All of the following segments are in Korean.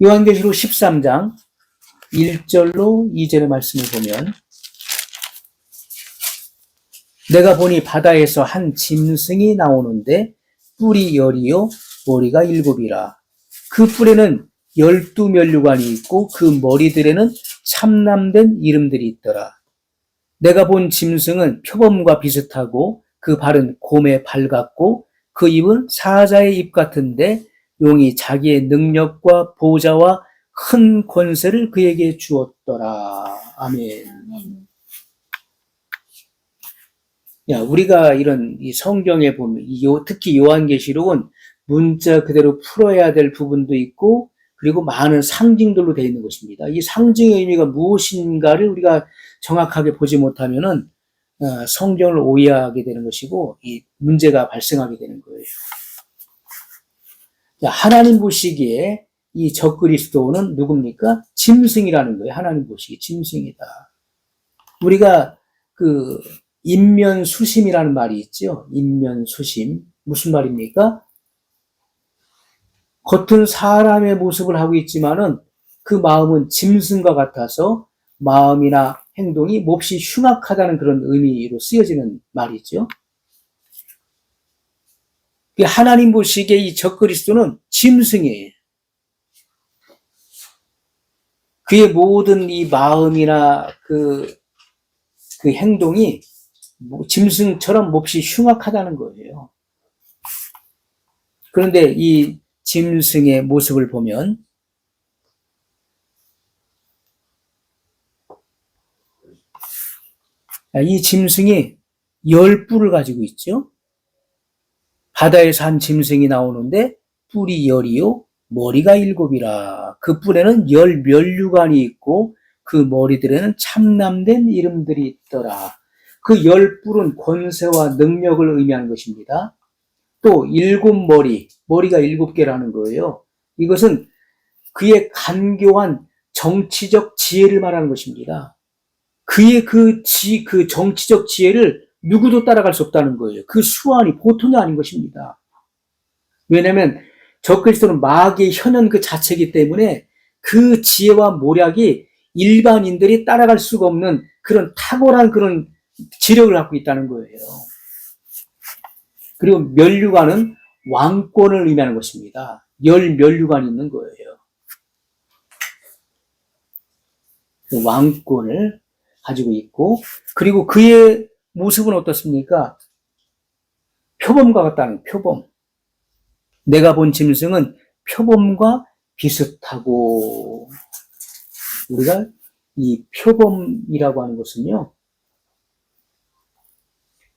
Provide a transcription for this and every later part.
요한계시록 13장 1절로 2절의 말씀을 보면 내가 보니 바다에서 한 짐승이 나오는데 뿔이 열이요 머리가 일곱이라. 그 뿔에는 열두 면류관이 있고 그 머리들에는 참남된 이름들이 있더라. 내가 본 짐승은 표범과 비슷하고 그 발은 곰의 발 같고 그 입은 사자의 입 같은데 용이 자기의 능력과 보좌와 큰 권세를 그에게 주었더라. 아멘. 야, 우리가 이런 이 성경에 보면, 이 요- 특히 요한계시록은 문자 그대로 풀어야 될 부분도 있고, 그리고 많은 상징들로 되어 있는 것입니다. 이 상징의 의미가 무엇인가를 우리가 정확하게 보지 못하면은, 어, 성경을 오해하게 되는 것이고, 이 문제가 발생하게 되는 거예요. 자, 하나님 보시기에 이 적그리스도는 누굽니까? 짐승이라는 거예요. 하나님 보시기에 짐승이다. 우리가 그 인면수심이라는 말이 있죠. 인면수심. 무슨 말입니까? 겉은 사람의 모습을 하고 있지만은 그 마음은 짐승과 같아서 마음이나 행동이 몹시 흉악하다는 그런 의미로 쓰여지는 말이죠. 이 하나님 보시기에 이 적그리스도는 짐승이에요. 그의 모든 이 마음이나 그, 그 행동이 뭐 짐승처럼 몹시 흉악하다는 거예요. 그런데 이 짐승의 모습을 보면 이 짐승이 열 뿔을 가지고 있죠. 바다에서 한 짐승이 나오는데 뿔이 열이요 머리가 일곱이라 그 뿔에는 열 면류관이 있고 그 머리들에는 참남된 이름들이 있더라. 그 열 뿔은 권세와 능력을 의미하는 것입니다. 또 일곱 머리, 머리가 일곱 개라는 거예요. 이것은 그의 간교한 정치적 지혜를 말하는 것입니다. 그의 그 지, 그 정치적 지혜를 누구도 따라갈 수 없다는 거예요. 그 수완이 보통이 아닌 것입니다. 왜냐하면 적그리스도는 마귀의 현현 그 자체이기 때문에 그 지혜와 모략이 일반인들이 따라갈 수가 없는 그런 탁월한 그런 지력을 갖고 있다는 거예요. 그리고 면류관은 왕권을 의미하는 것입니다. 열 면류관이 있는 거예요. 그 왕권을 가지고 있고, 그리고 그의 모습은 어떻습니까? 표범과 같다는 표범. 내가 본 짐승은 표범과 비슷하고, 우리가 이 표범이라고 하는 것은요,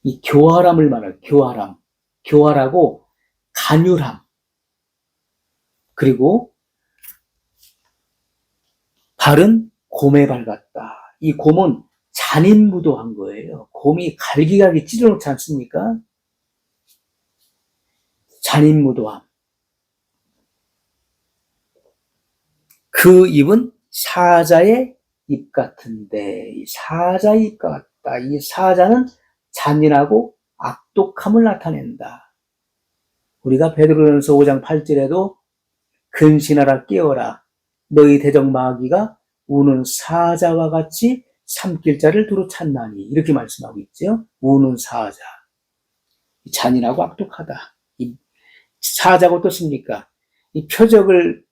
이 교활함을 말해요. 교활함. 교활하고 간율함. 그리고 발은 곰의 발 같다. 이 곰은 잔인무도한 거예요. 곰이 갈기갈기 찢어놓지 않습니까? 잔인무도함. 그 입은 사자의 입 같은데, 이 사자의 입 같다. 이 사자는 잔인하고 악독함을 나타낸다. 우리가 베드로전서 5장 8절에도 근신하라 깨어라. 너희 대적 마귀가 우는 사자와 같이 삼킬 자를 두루 찾나니 이렇게 말씀하고 있죠. 우는 사자. 잔인하고 악독하다. 이 사자가 어떻습니까? 이 표적을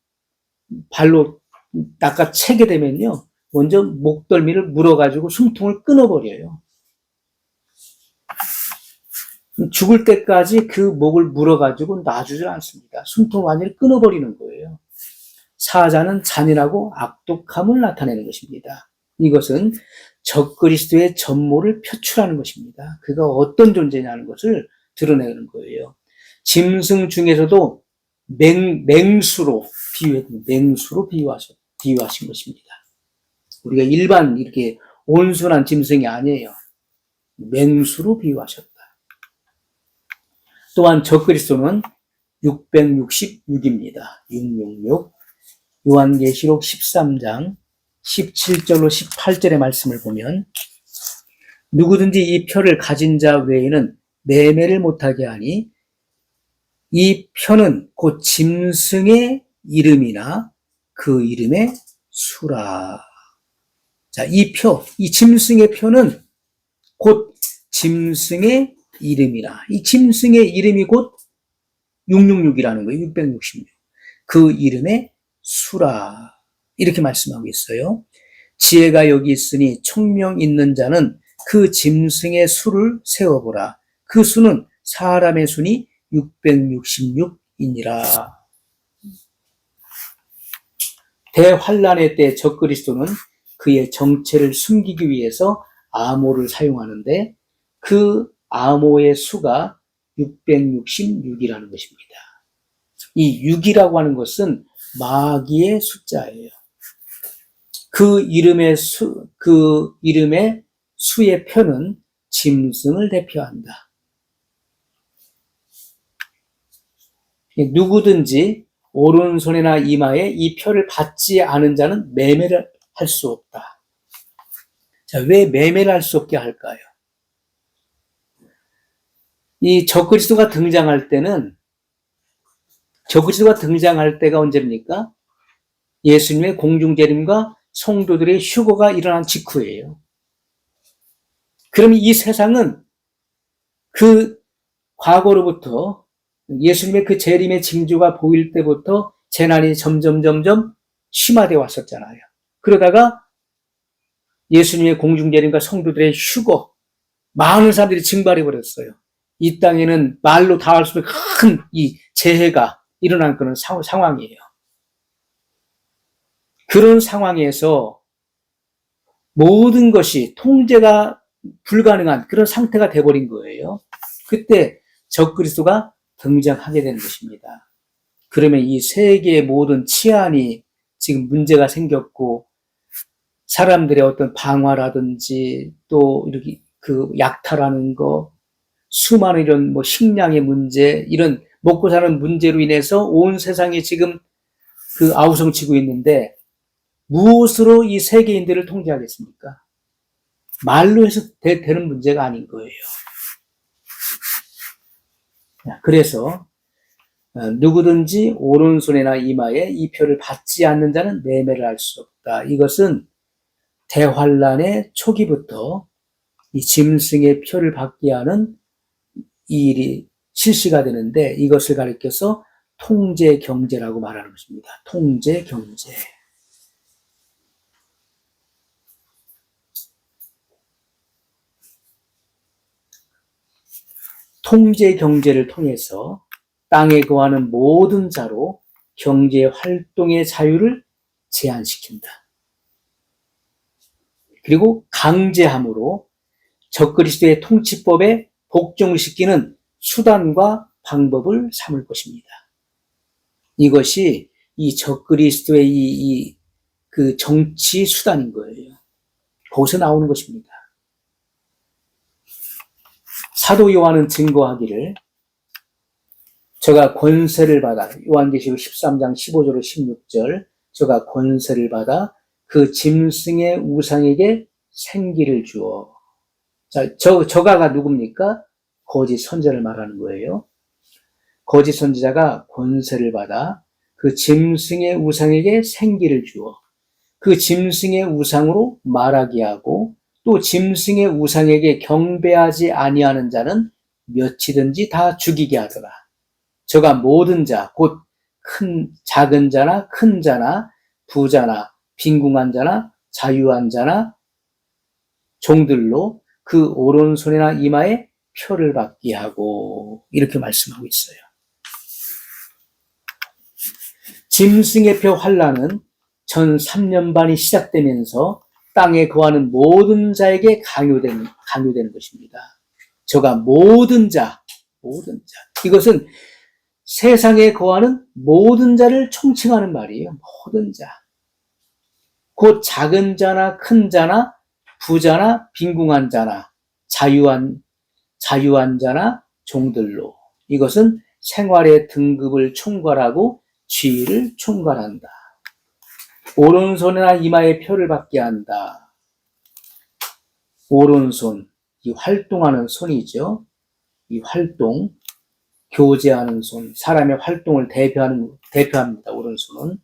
발로 닦아 채게 되면요. 먼저 목덜미를 물어가지고 숨통을 끊어버려요. 죽을 때까지 그 목을 물어가지고 놔주질 않습니다. 숨통 완전히 끊어버리는 거예요. 사자는 잔인하고 악독함을 나타내는 것입니다. 이것은 적그리스도의 전모를 표출하는 것입니다. 그가 어떤 존재냐는 것을 드러내는 거예요. 짐승 중에서도 맹, 맹수로 비유해, 맹수로 비유하셨, 비유하신 것입니다. 우리가 일반 이렇게 온순한 짐승이 아니에요. 맹수로 비유하셨다. 또한 적그리스도는 666입니다. 666. 요한계시록 13장 17절로 18절의 말씀을 보면 누구든지 이 표를 가진 자 외에는 매매를 못하게 하니 이 표는 곧 짐승의 이름이나 그 이름의 수라. 자, 이 표, 이 짐승의 표는 곧 짐승의 이름이라. 이 짐승의 이름이 곧 666이라는 거예요. 666. 그 이름의 수라. 이렇게 말씀하고 있어요. 지혜가 여기 있으니 총명 있는 자는 그 짐승의 수를 세워보라. 그 수는 사람의 수니 666이니라. 대환란의 때 적그리스도는 그의 정체를 숨기기 위해서 암호를 사용하는데 그 암호의 수가 666이라는 것입니다. 이 6이라고 하는 것은 마귀의 숫자예요. 그 이름의 수, 그 이름의 수의 표는 짐승을 대표한다. 누구든지 오른손이나 이마에 이 표를 받지 않은 자는 매매를 할 수 없다. 자, 왜 매매를 할 수 없게 할까요? 이 적그리스도가 등장할 때는 적그리스도가 등장할 때가 언제입니까? 예수님의 공중 재림과 성도들의 휴거가 일어난 직후예요. 그럼 이 세상은 그 과거로부터 예수님의 그 재림의 징조가 보일 때부터 재난이 점점 점점 심화되어 왔었잖아요. 그러다가 예수님의 공중재림과 성도들의 휴거, 많은 사람들이 증발해 버렸어요. 이 땅에는 말로 다 할 수 없는 큰 이 재해가 일어난 그런 사, 상황이에요. 그런 상황에서 모든 것이 통제가 불가능한 그런 상태가 돼버린 거예요. 그때 적그리스도가 등장하게 되는 것입니다. 그러면 이 세계의 모든 치안이 지금 문제가 생겼고 사람들의 어떤 방화라든지 또 이렇게 그 약탈하는 거 수많은 이런 뭐 식량의 문제 이런 먹고 사는 문제로 인해서 온 세상이 지금 그 아우성치고 있는데 무엇으로 이 세계인들을 통제하겠습니까? 말로 해서 되, 는 문제가 아닌 거예요. 그래서 어, 누구든지 오른손이나 이마에 이 표를 받지 않는 자는 매매를 할 수 없다. 이것은 대환란의 초기부터 이 짐승의 표를 받게 하는 이 일이 실시가 되는데 이것을 가리켜서 통제 경제라고 말하는 것입니다. 통제 경제. 통제 경제를 통해서 땅에 거하는 모든 자로 경제 활동의 자유를 제한시킨다. 그리고 강제함으로 적그리스도의 통치법에 복종시키는 수단과 방법을 삼을 것입니다. 이것이 이 적그리스도의 이, 이, 그 정치 수단인 거예요. 거기서 나오는 것입니다. 사도 요한은 증거하기를 저가 권세를 받아 요한계시록 13장 15절로 16절 저가 권세를 받아 그 짐승의 우상에게 생기를 주어 자, 저, 저가가 누굽니까? 거짓 선자를 말하는 거예요. 거짓 선지자가 권세를 받아 그 짐승의 우상에게 생기를 주어 그 짐승의 우상으로 말하게 하고 또 짐승의 우상에게 경배하지 아니하는 자는 몇이든지 다 죽이게 하더라. 저가 모든 자, 곧 큰, 작은 자나 큰 자나 부자나 빈궁한 자나 자유한 자나 종들로 그 오른손이나 이마에 표를 받게 하고 이렇게 말씀하고 있어요. 짐승의 표 환란은 전 3년 반이 시작되면서 땅에 거하는 모든 자에게 강요된, 강요되는 것입니다. 저가 모든 자, 모든 자. 이것은 세상에 거하는 모든 자를 총칭하는 말이에요. 모든 자. 곧 작은 자나 큰 자나 부자나 빈궁한 자나 자유한 자유한 자나 종들로 이것은 생활의 등급을 총괄하고 지위를 총괄한다. 오른손이나 이마에 표를 받게 한다. 오른손, 이 활동하는 손이죠. 이 활동, 교제하는 손, 사람의 활동을 대표하는, 대표합니다. 오른손은.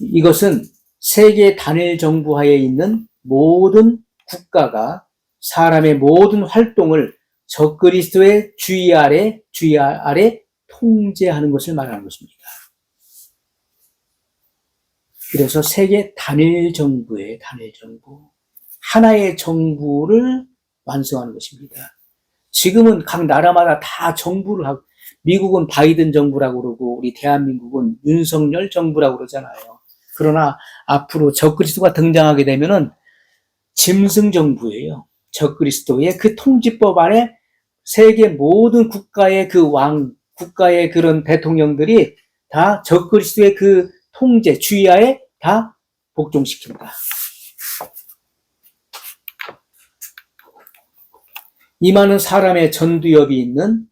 이것은 세계 단일 정부 하에 있는 모든 국가가 사람의 모든 활동을 적그리스도의 주의 아래 주의 아래 통제하는 것을 말하는 것입니다. 그래서 세계 단일 정부의 단일 정부 하나의 정부를 완성하는 것입니다. 지금은 각 나라마다 다 정부를 하고 미국은 바이든 정부라고 그러고 우리 대한민국은 윤석열 정부라고 그러잖아요. 그러나 앞으로 적그리스도가 등장하게 되면은 짐승 정부예요. 적그리스도의 그 통치법 안에 세계 모든 국가의 그 왕, 국가의 그런 대통령들이 다 적그리스도의 그 통제, 주의하에 다 복종시킨다. 이마는 사람의 전두엽이 있는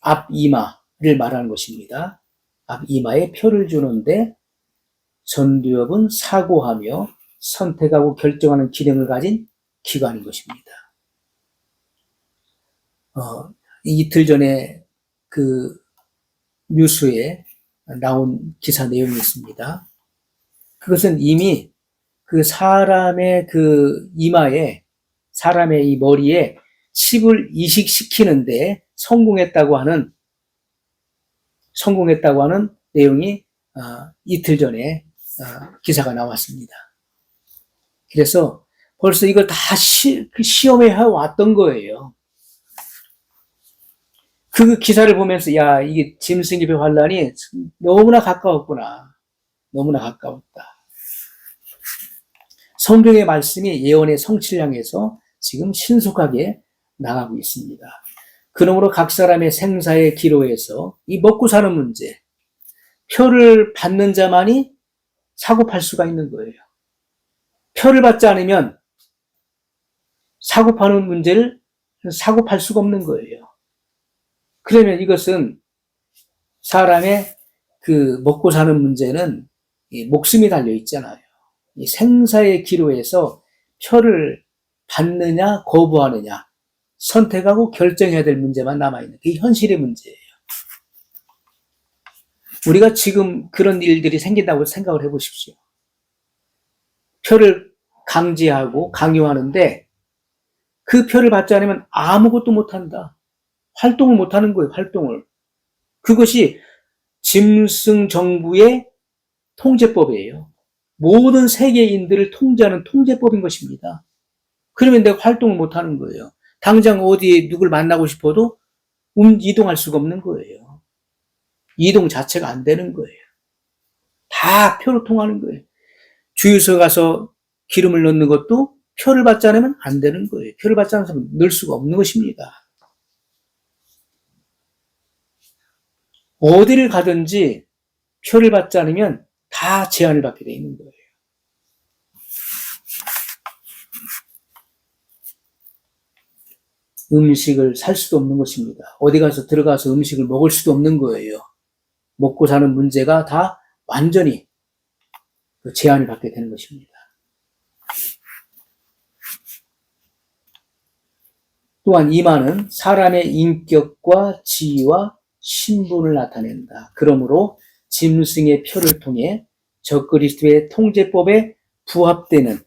앞이마를 말하는 것입니다. 앞이마에 표를 주는데 전두엽은 사고하며 선택하고 결정하는 기능을 가진 기관인 것입니다. 어, 이틀 전에 그 뉴스에 나온 기사 내용이 있습니다. 그것은 이미 그 사람의 그 이마에 사람의 이 머리에 칩을 이식시키는데 성공했다고 하는 성공했다고 하는 내용이 어, 이틀 전에 어, 기사가 나왔습니다. 그래서 벌써 이걸 다 시, 그 시험에 해왔던 거예요. 그 기사를 보면서 야 이게 짐승입의 환란이 너무나 가까웠구나. 너무나 가까웠다. 성경의 말씀이 예언의 성취를 향해서 지금 신속하게 나가고 있습니다. 그러므로 각 사람의 생사의 기로에서 이 먹고 사는 문제, 표를 받는 자만이 사고 팔 수가 있는 거예요. 표를 받지 않으면 사고 파는 문제를 사고 팔 수가 없는 거예요. 그러면 이것은 사람의 그 먹고 사는 문제는 목숨이 달려 있잖아요. 이 생사의 기로에서 표를 받느냐 거부하느냐 선택하고 결정해야 될 문제만 남아있는 그게 현실의 문제예요. 우리가 지금 그런 일들이 생긴다고 생각을 해보십시오. 표를 강제하고 강요하는데 그 표를 받지 않으면 아무것도 못한다. 활동을 못하는 거예요, 활동을. 그것이 짐승 정부의 통제법이에요. 모든 세계인들을 통제하는 통제법인 것입니다. 그러면 내가 활동을 못하는 거예요. 당장 어디에 누굴 만나고 싶어도 음, 이동할 수가 없는 거예요. 이동 자체가 안 되는 거예요. 다 표로 통하는 거예요. 주유소 가서 기름을 넣는 것도 표를 받지 않으면 안 되는 거예요. 표를 받지 않으면 넣을 수가 없는 것입니다. 어디를 가든지 표를 받지 않으면 다 제한을 받게 돼 있는 거예요. 음식을 살 수도 없는 것입니다. 어디 가서 들어가서 음식을 먹을 수도 없는 거예요. 먹고 사는 문제가 다 완전히 그 제한을 받게 되는 것입니다. 또한 이마는 사람의 인격과 지위와 신분을 나타낸다. 그러므로 짐승의 표를 통해 적그리스도의 통제법에 부합되는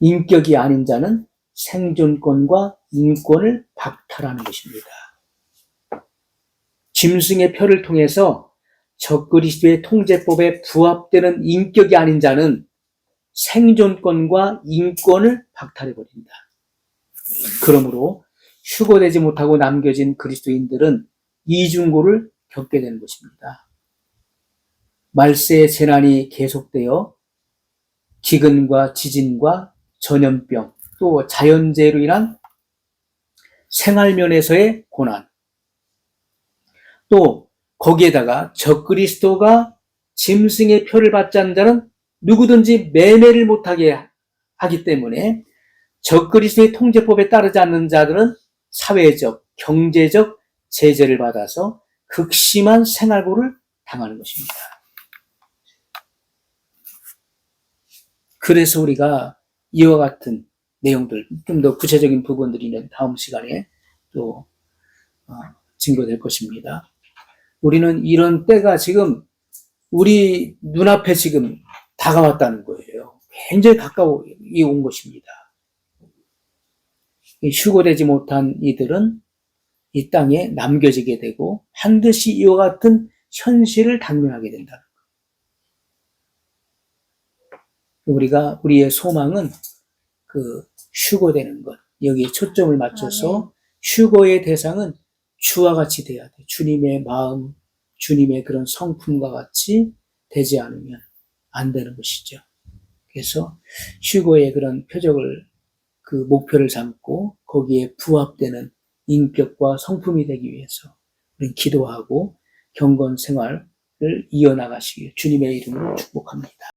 인격이 아닌 자는 생존권과 인권을 박탈하는 것입니다. 짐승의 표를 통해서 적그리스도의 통제법에 부합되는 인격이 아닌 자는 생존권과 인권을 박탈해버린다. 그러므로 휴거되지 못하고 남겨진 그리스도인들은 이중고를 겪게 되는 것입니다. 말세의 재난이 계속되어 기근과 지진과 전염병, 또 자연재해로 인한 생활면에서의 고난, 또 거기에다가 적그리스도가 짐승의 표를 받지 않는 자는 누구든지 매매를 못하게 하기 때문에 적그리스도의 통제법에 따르지 않는 자들은 사회적, 경제적 제재를 받아서 극심한 생활고를 당하는 것입니다. 그래서 우리가 이와 같은 내용들, 좀 더 구체적인 부분들이 다음 시간에 또 어, 증거될 것입니다. 우리는 이런 때가 지금 우리 눈앞에 지금 다가왔다는 거예요. 굉장히 가까이 온 것입니다. 이 휴고되지 못한 이들은 이 땅에 남겨지게 되고 반드시 이와 같은 현실을 당면하게 된다. 우리가 우리의 소망은 그 휴고되는 것 여기에 초점을 맞춰서 휴고의 대상은 주와 같이 돼야 돼. 주님의 마음, 주님의 그런 성품과 같이 되지 않으면 안 되는 것이죠. 그래서 휴고의 그런 표적을 그 목표를 삼고 거기에 부합되는 인격과 성품이 되기 위해서 우리는 기도하고 경건 생활을 이어나가시길 주님의 이름으로 축복합니다.